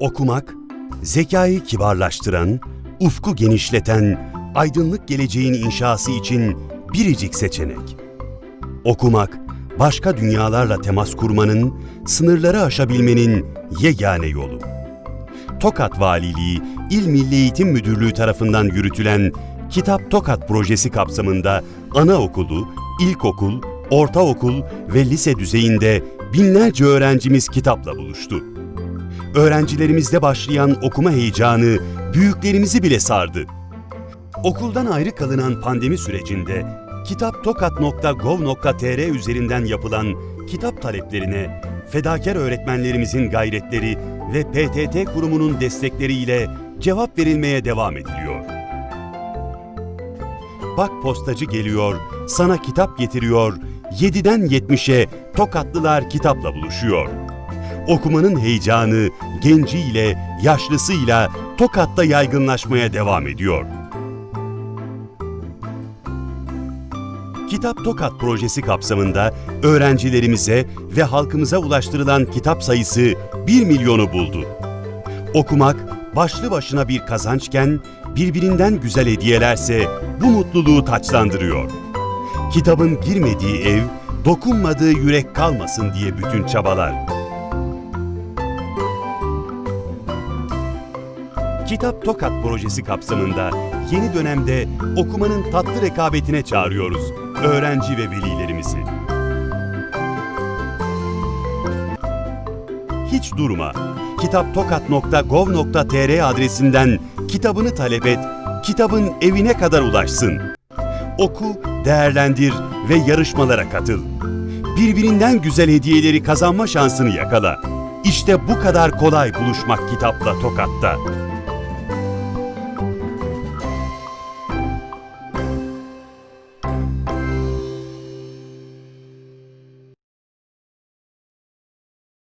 Okumak, zekayı kibarlaştıran, ufku genişleten, aydınlık geleceğin inşası için biricik seçenek. Okumak, başka dünyalarla temas kurmanın, sınırları aşabilmenin yegane yolu. Tokat Valiliği İl Milli Eğitim Müdürlüğü tarafından yürütülen Kitap Tokat projesi kapsamında anaokulu, ilkokul, ortaokul ve lise düzeyinde binlerce öğrencimiz kitapla buluştu. Öğrencilerimizde başlayan okuma heyecanı büyüklerimizi bile sardı. Okuldan ayrı kalınan pandemi sürecinde kitaptokat.gov.tr üzerinden yapılan kitap taleplerine fedakar öğretmenlerimizin gayretleri ve PTT kurumunun destekleriyle cevap verilmeye devam ediliyor. Bak postacı geliyor, sana kitap getiriyor, 7'den 70'e Tokatlılar kitapla buluşuyor. Okumanın heyecanı genciyle, yaşlısıyla Tokat'ta yaygınlaşmaya devam ediyor. Kitap Tokat projesi kapsamında öğrencilerimize ve halkımıza ulaştırılan kitap sayısı 1 milyonu buldu. Okumak başlı başına bir kazançken birbirinden güzel hediyelerse bu mutluluğu taçlandırıyor. Kitabın girmediği ev, dokunmadığı yürek kalmasın diye bütün çabalar. Kitap Tokat projesi kapsamında yeni dönemde okumanın tatlı rekabetine çağırıyoruz öğrenci ve velilerimizi. Hiç durma. kitaptokat.gov.tr adresinden kitabını talep et, kitabın evine kadar ulaşsın. Oku, değerlendir ve yarışmalara katıl. Birbirinden güzel hediyeleri kazanma şansını yakala. İşte bu kadar kolay buluşmak kitapla Tokat'ta.